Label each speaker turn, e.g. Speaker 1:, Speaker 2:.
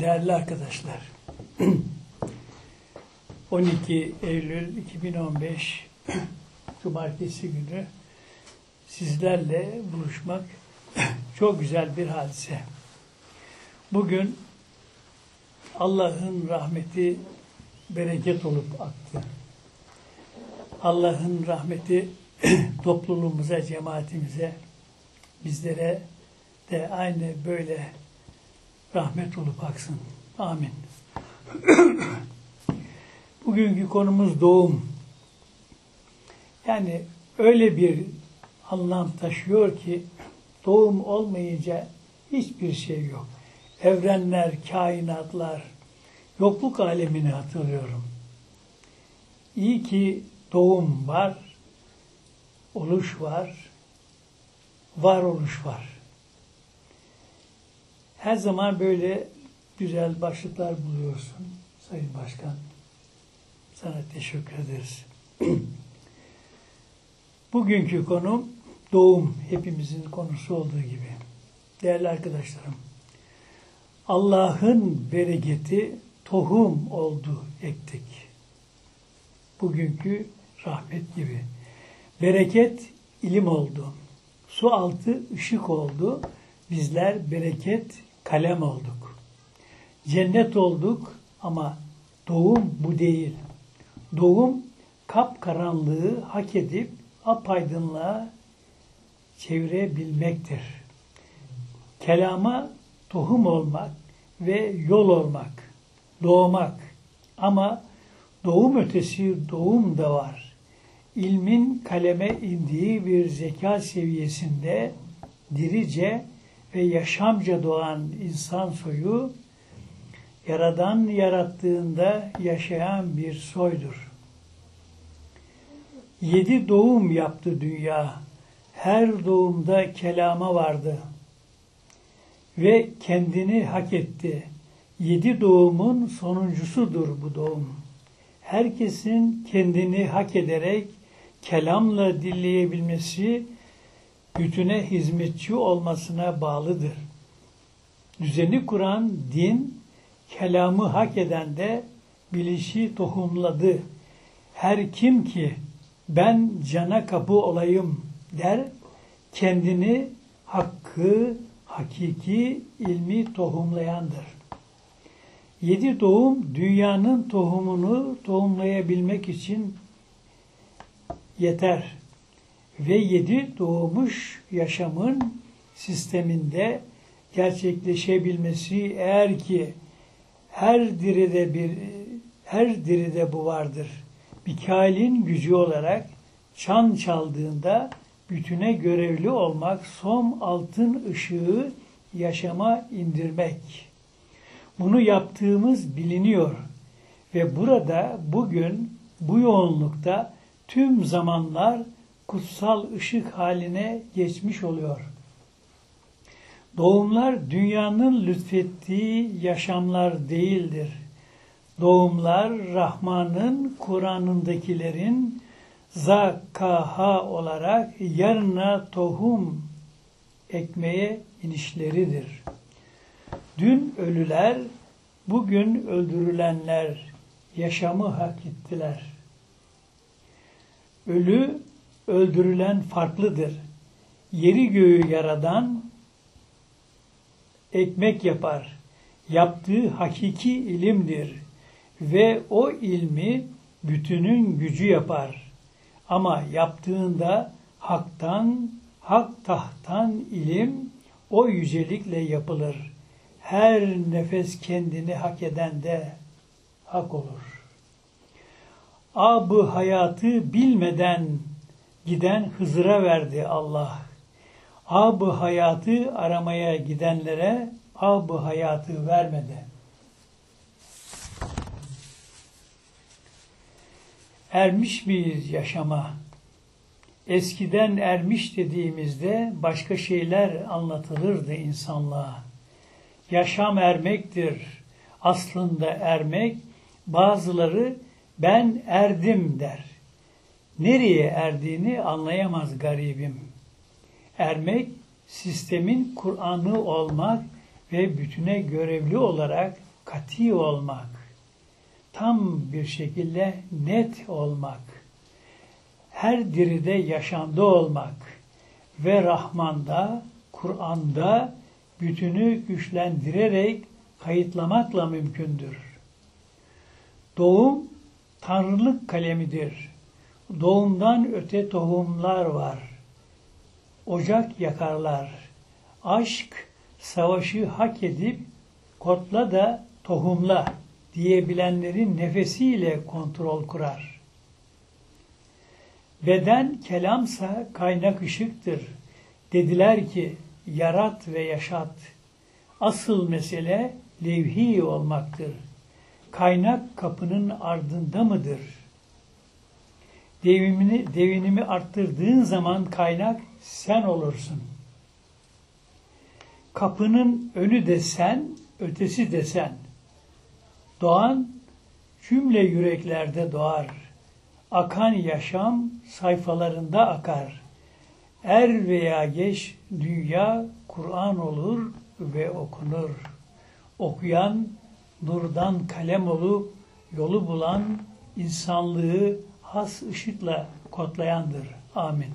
Speaker 1: Değerli arkadaşlar, 12 Eylül 2015 Cumartesi günü sizlerle buluşmak çok güzel bir hadise. Bugün Allah'ın rahmeti bereket olup aktı. Allah'ın rahmeti topluluğumuza, cemaatimize, bizlere de aynı böyle rahmet olup aksın. Amin. Bugünkü konumuz doğum. Yani öyle bir anlam taşıyor ki doğum olmayınca hiçbir şey yok. Evrenler, kainatlar, yokluk alemini hatırlıyorum. İyi ki doğum var, oluş var, varoluş var. Her zaman böyle güzel başlıklar buluyorsun Sayın Başkan. Sana teşekkür ederiz. Bugünkü konum doğum. Hepimizin konusu olduğu gibi. Değerli arkadaşlarım, Allah'ın bereketi tohum oldu ektik. Bugünkü rahmet gibi. Bereket ilim oldu. Su altı ışık oldu. Bizler bereket kalem olduk. Cennet olduk ama doğum bu değil. Doğum kapkaranlığı hak edip apaydınlığa çevirebilmektir. Kelama tohum olmak ve yol olmak, doğmak. Ama doğum ötesi doğum da var. İlmin kaleme indiği bir zeka seviyesinde dirice ve yaşamca doğan insan soyu Yaradan yarattığında yaşayan bir soydur. Yedi doğum yaptı dünya. Her doğumda kelama vardı. Ve kendini hak etti. Yedi doğumun sonuncusudur bu doğum. Herkesin kendini hak ederek kelamla dilleyebilmesi bütüne hizmetçi olmasına bağlıdır. Düzeni kuran din, kelamı hak eden de bilişi tohumladı. Her kim ki ben cana kapı olayım der, kendini hakkı, hakiki ilmi tohumlayandır. Yedi doğum dünyanın tohumunu tohumlayabilmek için yeter. Ve yedi doğmuş yaşamın sisteminde gerçekleşebilmesi eğer ki her diride bir her diride bu vardır. Mikail'in gücü olarak çan çaldığında bütüne görevli olmak, som altın ışığı yaşama indirmek. Bunu yaptığımız biliniyor ve burada bugün bu yoğunlukta tüm zamanlar kutsal ışık haline geçmiş oluyor. Doğumlar dünyanın lütfettiği yaşamlar değildir. Doğumlar Rahman'ın Kur'an'ındakilerin zakaha olarak yarına tohum ekmeye inişleridir. Dün ölüler, bugün öldürülenler yaşamı hak ettiler. Ölü, öldürülen farklıdır. Yeri göğü yaradan ekmek yapar. Yaptığı hakiki ilimdir ve o ilmi bütünün gücü yapar. Ama yaptığında haktan, hak tahttan ilim o yücelikle yapılır. Her nefes kendini hak eden de hak olur. Abı hayatı bilmeden giden Hızır'a verdi Allah. Abı hayatı aramaya gidenlere abı hayatı vermedi. Ermiş miyiz yaşama? Eskiden ermiş dediğimizde başka şeyler anlatılırdı insanlığa. Yaşam ermektir. Aslında ermek bazıları ben erdim der. Nereye erdiğini anlayamaz garibim. Ermek sistemin Kur'an'ı olmak ve bütüne görevli olarak kati olmak, tam bir şekilde net olmak, her diride yaşamda olmak ve Rahman'da, Kur'an'da bütünü güçlendirerek kayıtlamakla mümkündür. Doğum tanrılık kalemidir. Doğumdan öte tohumlar var. Ocak yakarlar. Aşk savaşı hak edip kotla da tohumla diyebilenlerin nefesiyle kontrol kurar. Beden kelamsa kaynak ışıktır. Dediler ki yarat ve yaşat. Asıl mesele levhi olmaktır. Kaynak kapının ardında mıdır? Devimini, devinimi arttırdığın zaman kaynak sen olursun. Kapının önü de sen, ötesi de sen. Doğan cümle yüreklerde doğar. Akan yaşam sayfalarında akar. Er veya geç dünya Kur'an olur ve okunur. Okuyan nurdan kalem olup yolu bulan insanlığı has ışıkla kodlayandır. Amin.